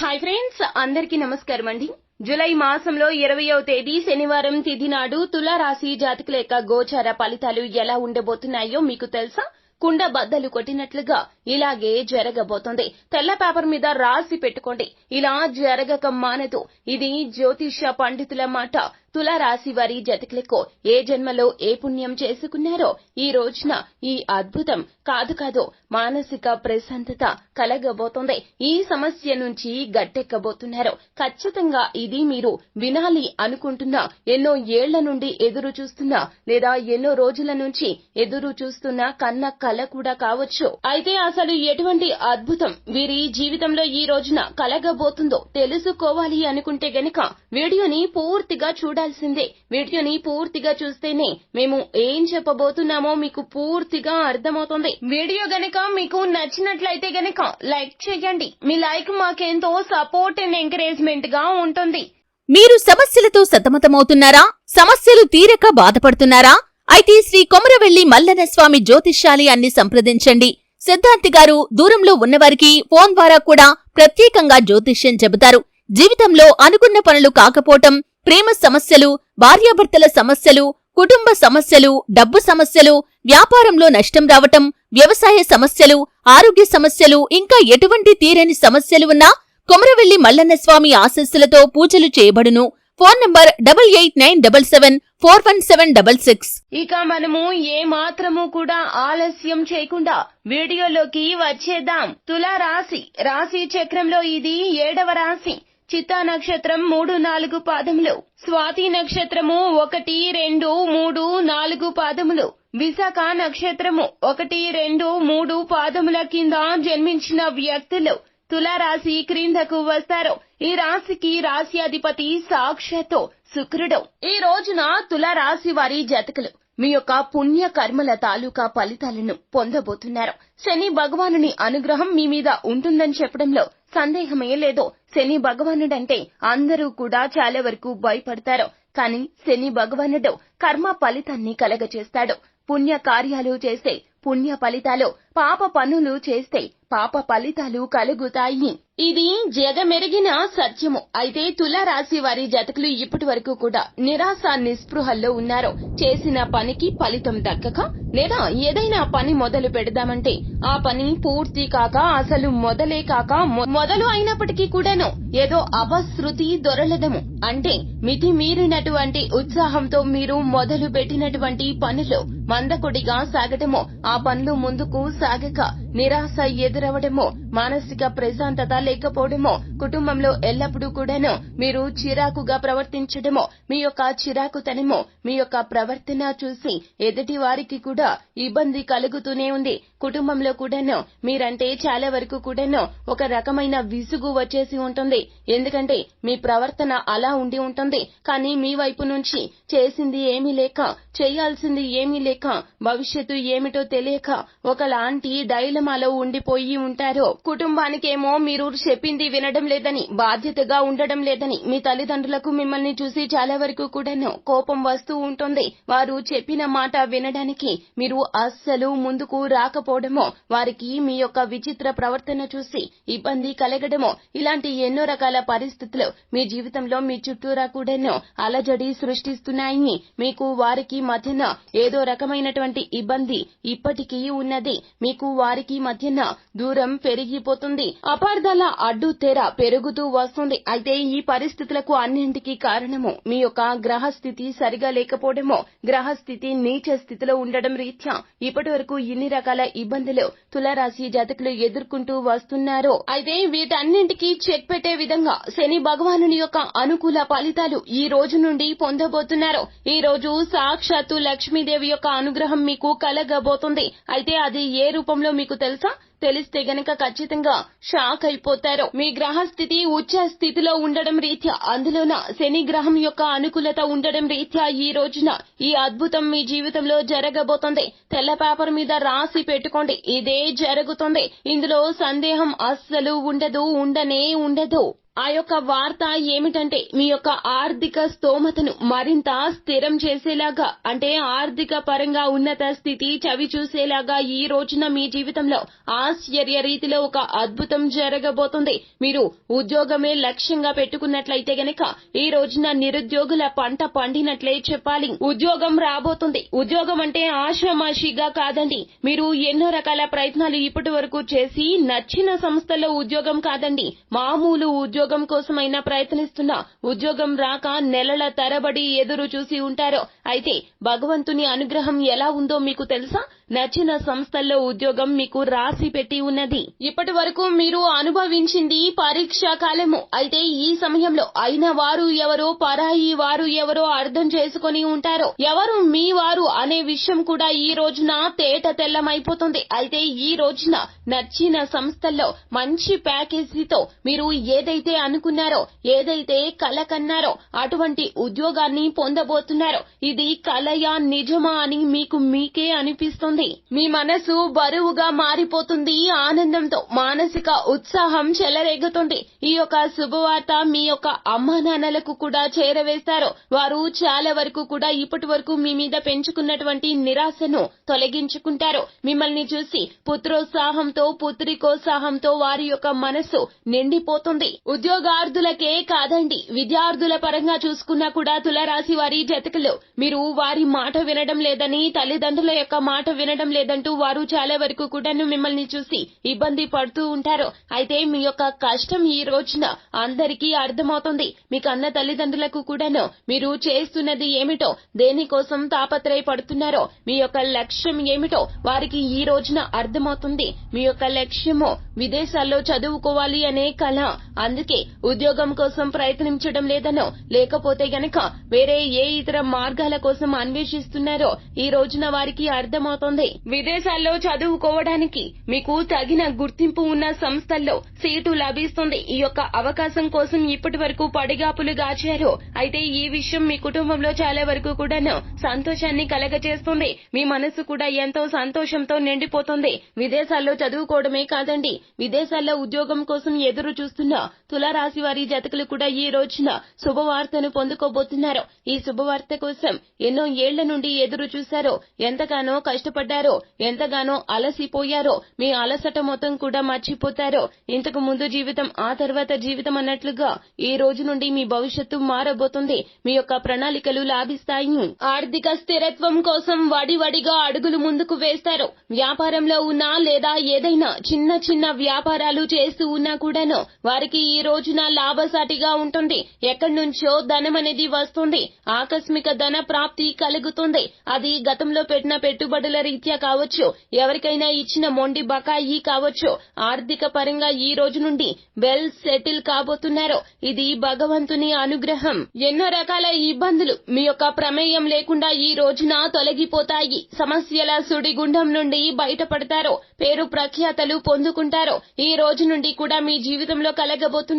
Hi friends అందరికీ నమస్కారం అండి. జూలై మాసంలో ఇరవయో తేదీ శనివారం తిథి నాడు తులారాశి జాతకుల యొక్క గోచార ఫలితాలు ఎలా ఉండబోతున్నాయో మీకు తెలుసా? కుండ బద్దలు కొట్టినట్లుగా ఇలాగే జరగబోతోంది. తెల్ల పేపర్ మీద రాసి పెట్టుకోండి. ఇలా జరగక మానదు. ఇది జ్యోతిష పండితుల మాట. తులారాశి వారి జతకులకు ఏ జన్మలో ఏ పుణ్యం చేసుకున్నారో ఈ రోజున ఈ అద్భుతం కాదు కాదు మానసిక ప్రశాంతత కలగబోతోంది. ఈ సమస్య నుంచి గట్టెక్కబోతున్నారు. ఖచ్చితంగా ఇది మీరు వినాలి అనుకుంటున్న ఎన్నో ఏళ్ళ నుండి ఎదురు చూస్తున్నా లేదా ఎన్నో రోజుల నుంచి ఎదురు చూస్తున్న కన్న కల కూడా కావచ్చు. అయితే అసలు ఎటువంటి అద్భుతం వీరి జీవితంలో ఈ రోజున కలగబోతుందో తెలుసుకోవాలి అనుకుంటే గనక వీడియోని పూర్తిగా చూడాల్సిందే. వీడియోని పూర్తిగా చూస్తేనే మేము ఏం చెప్పబోతున్నామో మీకు పూర్తిగా అర్థమవుతుంది. వీడియో గనక మీకు నచ్చినట్లయితే గనక లైక్ చేయండి. మీ లైక్ మాకెంతో సపోర్ట్ అండ్ ఎంకరేజ్మెంట్గా ఉంటుంది. మీరు సమస్యలతో సతమతమవుతున్నారా? సమస్యలు తీరక బాధపడుతున్నారా? అయితే శ్రీ కొమరవెల్లి మల్లన స్వామి జ్యోతిష్యాలయాన్ని సంప్రదించండి. సిద్ధాంతి గారు దూరంలో ఉన్నవారికి ఫోన్ ద్వారా కూడా ప్రత్యేకంగా జ్యోతిష్యం చెబుతారు. జీవితంలో అనుకున్న పనులు కాకపోవటం ప్రేమ సమస్యలు భార్యాభర్తల సమస్యలు కుటుంబ సమస్యలు డబ్బు సమస్యలు వ్యాపారంలో నష్టం రావటం వ్యవసాయ సమస్యలు ఆరోగ్య సమస్యలు ఇంకా ఎటువంటి తీరని సమస్యలు ఉన్నా కొమరవెల్లి మల్లన్న స్వామి ఆశస్సులతో పూజలు చేయబడును. Phone number double eight nine double seven four one seven double six. ఇక మనము ఏ మాత్రము కూడా ఆలస్యం చేయకుండా వీడియోలోకి వచ్చేద్దాం. తులా రాశి రాశి చక్రంలో ఇది ఏడవ రాశి. చిత్తా నక్షత్రం మూడు నాలుగు పాదములు. స్వాతి నక్షత్రము ఒకటి రెండు మూడు నాలుగు పాదములు. విశాఖ నక్షత్రము ఒకటి రెండు మూడు పాదముల కింద జన్మించిన వ్యక్తులు తులారాశి క్రిందకు వస్తారు. ఈ రాశికి రాశి అధిపతి సాక్షాత్తు శుక్రుడు. ఈ రోజున తులారాశి వారి జతకులు. మీ యొక్క పుణ్య కర్మల తాలూకా ఫలితాలను పొందబోతున్నారు. శని భగవానుని అనుగ్రహం మీ మీద ఉంటుందని చెప్పడంలో సందేహమే లేదు శని భగవానుడంటే అందరూ కూడా చాలా వరకు భయపడతారు. కానీ శని భగవానుడు కర్మ ఫలితాన్ని కలగచేస్తాడు పుణ్య కార్యాలు చేస్తే పుణ్య ఫలితాలు పాప పనులు చేస్తే పాప ఫలితాలు కలుగుతాయి. ఇది జగమెరిగిన సత్యము. అయితే తులారాశి వారి జతకులు ఇప్పటి వరకు కూడా నిరాశ నిస్పృహల్లో ఉన్నారు. చేసిన పనికి ఫలితం దక్కక లేదా ఏదైనా పని మొదలు పెడదామంటే ఆ పని పూర్తి కాక అసలు మొదలే కాక మొదలు అయినప్పటికీ కూడాను ఏదో అపశృతి దొరలదము. అంటే మితిమీరినటువంటి ఉత్సాహంతో మీరు మొదలు పెట్టినటువంటి పనులు మందకొడిగా సాగటమో ఆ పనులు ముందుకు సాగక నిరాశ ఎదురవడమో మానసిక ప్రశాంతత లేకపోవడమో కుటుంబంలో ఎల్లప్పుడూ కూడాను మీరు చిరాకుగా ప్రవర్తించడమో మీ యొక్క చిరాకుతనమో మీ యొక్క ప్రవర్తన చూసి ఎదుటి వారికి కూడా ఇబ్బంది కలుగుతూనే ఉంది. కుటుంబంలో కూడాను మీరంటే చాలా వరకు కూడాను ఒక రకమైన విసుగు వచ్చేసి ఉంటుంది. ఎందుకంటే మీ ప్రవర్తన అలా ఉండి ఉంటుంది. కానీ మీ వైపు నుంచి చేసింది ఏమీ లేక చేయాల్సింది ఏమీ లేక భవిష్యత్తు ఏమిటో తెలియక ఒకలాంటి డైలమాలో ఉండిపోయి ఉంటారో. కుటుంబానికేమో మీరు చెప్పింది వినడం లేదని బాధ్యతగా ఉండడం లేదని మీ తల్లిదండ్రులకు మిమ్మల్ని చూసి చాలా వరకు కూడాను కోపం వస్తూ ఉంటుంది. వారు చెప్పిన మాట వినడానికి మీరు అస్సలు ముందుకు రాకపోవడమో వారికి మీ యొక్క విచిత్ర ప్రవర్తన చూసి ఇబ్బంది కలగడమో ఇలాంటి ఎన్నో రకాల పరిస్థితులు మీ జీవితంలో మీ చుట్టూరా కూడాను అలజడి సృష్టిస్తున్నాయి. మీకు వారికి మధ్యన ఏదో రకం రకమైనటువంటి ఇబ్బంది ఇప్పటికీ ఉన్నది. మీకు వారికి మధ్యన దూరం పెరిగిపోతుంది. అపార్థాల అడ్డు తెర పెరుగుతూ వస్తుంది. అయితే ఈ పరిస్థితులకు అన్నింటికీ కారణము మీ యొక్క గ్రహస్థితి సరిగా లేకపోవడమో గ్రహస్థితి నీచ స్థితిలో ఉండడం రీత్యా ఇప్పటి వరకు ఇన్ని రకాల ఇబ్బందులు తులారాశి జాతకులు ఎదుర్కొంటూ వస్తున్నారు. అయితే వీటన్నింటికీ చెక్ పెట్టే విధంగా శని భగవానుని యొక్క అనుకూల ఫలితాలు ఈ రోజు నుండి పొందబోతున్నారు. ఈ రోజు సాక్షాత్తు లక్ష్మీదేవి యొక్క అనుగ్రహం మీకు కలగబోతుంది. అయితే అది ఏ రూపంలో మీకు తెలుసా? తెలిస్తే గనక ఖచ్చితంగా షాక్ అయిపోతారు. మీ గ్రహ స్థితి ఉచ్చ స్థితిలో ఉండడం రీత్యా అందులోన శని గ్రహం యొక్క అనుకూలత ఉండడం రీత్యా ఈ రోజున ఈ అద్భుతం మీ జీవితంలో జరగబోతోంది. తెల్ల పేపర్ మీద రాసి పెట్టుకోండి. ఇదే జరుగుతుంది. ఇందులో సందేహం అస్సలు ఉండదు ఉండనే ఉండదు. ఆ యొక్క వార్త ఏమిటంటే మీ యొక్క ఆర్థిక స్తోమతను మరింత స్థిరం చేసేలాగా అంటే ఆర్థిక పరంగా ఉన్నత స్థితి చవి చూసేలాగా ఈ రోజున మీ జీవితంలో ఆశ్చర్య రీతిలో ఒక అద్భుతం జరగబోతుంది. మీరు ఉద్యోగమే లక్ష్యంగా పెట్టుకున్నట్లయితే గనక ఈ రోజున నిరుద్యోగుల పంట పండినట్లే చెప్పాలి. ఉద్యోగం రాబోతుంది. ఉద్యోగం అంటే ఆషామాషిగా కాదండి. మీరు ఎన్నో రకాల ప్రయత్నాలు ఇప్పటి వరకు చేసి నచ్చిన సంస్థలో ఉద్యోగం కాదండి. మామూలు ఉద్యోగం కోసమైనా ప్రయత్నిస్తున్నా ఉద్యోగం రాక నెలల తరబడి ఎదురు చూసి ఉంటారో. అయితే భగవంతుని అనుగ్రహం ఎలా ఉందో మీకు తెలుసా? నచ్చిన సంస్థల్లో ఉద్యోగం మీకు రాసి పెట్టి ఉన్నది. ఇప్పటి వరకు మీరు అనుభవించింది పరీక్షా కాలము. అయితే ఈ సమయంలో అయిన వారు ఎవరో పరాయి వారు ఎవరో అర్థం చేసుకొని ఉంటారో. ఎవరు? మీ వారు అనే విషయం కూడా ఈ రోజున తేట తెల్లమైపోతుంది. అయితే ఈ రోజున నచ్చిన సంస్థల్లో మంచి ప్యాకేజీతో మీరు ఏదైతే అనుకున్నారో ఏదైతే కల కన్నారో అటువంటి ఉద్యోగాన్ని పొందబోతున్నారో ఇది కలయా నిజమా అని మీకు మీకే అనిపిస్తుంది. మీ మనసు బరువుగా మారిపోతుంది ఆనందంతో. మానసిక ఉత్సాహం చెలరేగుతుంది. ఈ యొక్క శుభవార్త మీ యొక్క అమ్మా నాన్నలకు కూడా చేరవేస్తారు. వారు చాలా వరకు కూడా ఇప్పటి వరకు మీ మీద పెంచుకున్నటువంటి నిరాశను తొలగించుకుంటారు. మిమ్మల్ని చూసి పుత్రోత్సాహంతో పుత్రికోత్సాహంతో వారి యొక్క మనసు నిండిపోతుంది. ఉద్యోగార్థులకే కాదండి. విద్యార్థుల పరంగా చూసుకున్నా కూడా తులరాశి వారి జతకులు. మీరు వారి మాట వినడం లేదని తల్లిదండ్రుల యొక్క మాట వినడం లేదంటూ వారు చాలా వరకు కూడాను మిమ్మల్ని చూసి ఇబ్బంది పడుతూ ఉంటారు. అయితే మీ యొక్క కష్టం ఈ రోజున అందరికీ అర్థమవుతుంది. మీ కన్న తల్లిదండ్రులకు కూడాను మీరు చేస్తున్నది ఏమిటో దేనికోసం తాపత్రయపడుతున్నారో మీ యొక్క లక్ష్యం ఏమిటో వారికి ఈ రోజున అర్థమవుతుంది. మీ యొక్క లక్ష్యము విదేశాల్లో చదువుకోవాలి అనే కళ అందుకే ఉద్యోగం కోసం ప్రయత్నించడం లేదనో లేకపోతే గనక వేరే ఏ ఇతర మార్గాల కోసం అన్వేషిస్తున్నారో ఈ రోజున వారికి అర్థమవుతోంది. విదేశాల్లో చదువుకోవడానికి మీకు తగిన గుర్తింపు ఉన్న సంస్థల్లో సీటు లభిస్తుంది. ఈ యొక్క అవకాశం కోసం ఇప్పటి వరకు పడిగాపులు గాచారు. అయితే ఈ విషయం మీ కుటుంబంలో చాలా వరకు కూడాను సంతోషాన్ని కలగచేస్తుంది. మీ మనసు కూడా ఎంతో సంతోషంతో నిండిపోతుంది. విదేశాల్లో చదువుకోవడమే కాదండి. విదేశాల్లో ఉద్యోగం కోసం ఎదురు చూస్తున్న తులారాశి వారి జాతకులు కూడా ఈ రోజున శుభవార్తను పొందుకోబోతున్నారు. ఈ శుభవార్త కోసం ఎన్నో ఏళ్ళ నుండి ఎదురు చూశారో ఎంతగానో కష్టపడ్డారో ఎంతగానో అలసిపోయారో మీ అలసట మొత్తం కూడా మర్చిపోతారో ఇంతకు ముందు జీవితం ఆ తర్వాత జీవితం అన్నట్లుగా ఈ రోజు నుండి మీ భవిష్యత్తు మారబోతుంది. మీ యొక్క ప్రణాళికలు లాభిస్తాయి. ఆర్థిక స్థిరత్వం కోసం వడివడిగా అడుగులు ముందుకు వేస్తారు. వ్యాపారంలో ఉన్నా లేదా ఏదైనా చిన్న చిన్న వ్యాపారాలు చేస్తూ ఉన్నా కూడాను వారికి ఈ రోజున లాభసాటిగా ఉంటుంది. ఎక్కడి నుంచో ధనం అనేది వస్తుంది. ఆకస్మిక ధన ప్రాప్తి కలుగుతుంది. అది గతంలో పెట్టిన పెట్టుబడుల రీత్యా కావచ్చు. ఎవరికైనా ఇచ్చిన మొండి బకాయి కావచ్చు. ఆర్థిక పరంగా ఈ రోజు నుండి వెల్ సెటిల్ కాబోతున్నారు. ఇది భగవంతుని అనుగ్రహం. ఎన్నో రకాల ఇబ్బందులు మీ యొక్క ప్రమేయం లేకుండా ఈ రోజున తొలగిపోతాయి. సమస్యల సుడిగుండం నుండి బయటపడతారు. పేరు ప్రఖ్యాతలు పొందుకుంటారు. ఈ రోజు నుండి కూడా మీ జీవితంలో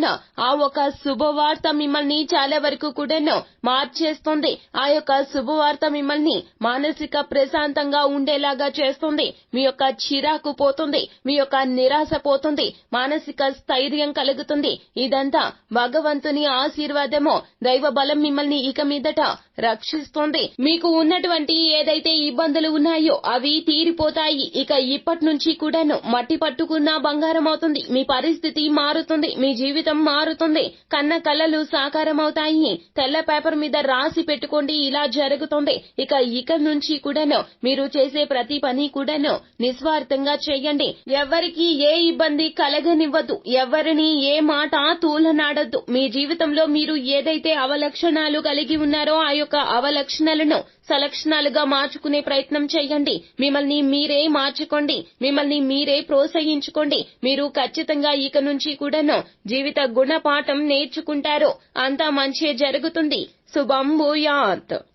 కూడాను ఆ ఒక శుభవార్త మిమ్మల్ని చాలా వరకు కూడాను మార్చేస్తుంది. ఆ యొక్క శుభవార్త మిమ్మల్ని మానసిక ప్రశాంతంగా ఉండేలాగా చేస్తుంది. మీ యొక్క చిరాకు పోతుంది. మీ యొక్క నిరాశ పోతుంది. మానసిక స్థైర్యం కలుగుతుంది. ఇదంతా భగవంతుని ఆశీర్వాదమో. దైవ బలం మిమ్మల్ని ఇక మీదట రక్షిస్తుంది. మీకు ఉన్నటువంటి ఏదైతే ఇబ్బందులు ఉన్నాయో అవి తీరిపోతాయి. ఇక ఇప్పటి నుంచి కూడాను మట్టి పట్టుకున్న బంగారం అవుతుంది. మీ పరిస్థితి మారుతుంది. మీ జీవితం మారుతుంది. కన్న కళ్ళలు సాకారమవుతాయి. తెల్ల పేపర్ మీద రాసి పెట్టుకోండి ఇలా జరుగుతుంది. ఇక ఇక నుంచి కూడాను మీరు చేసే ప్రతి పని కూడాను నిస్వార్థంగా చేయండి. ఎవరికి ఏ ఇబ్బంది కలగనివ్వద్దు ఎవరిని ఏ మాట తూలనాడద్దు. మీ జీవితంలో మీరు ఏదైతే అవలక్షణాలు కలిగి ఉన్నారో ఆ యొక్క అవలక్షణాలను సలక్షణాలుగా మార్చుకునే ప్రయత్నం చేయండి. మిమ్మల్ని మీరే మార్చుకోండి. మిమ్మల్ని మీరే ప్రోత్సహించుకోండి. మీరు ఖచ్చితంగా ఇక నుంచి కూడాను జీవితం గుణపాఠం నేర్చుకుంటారు అంతా మంచి జరుగుతుంది. శుభం భూయాత్.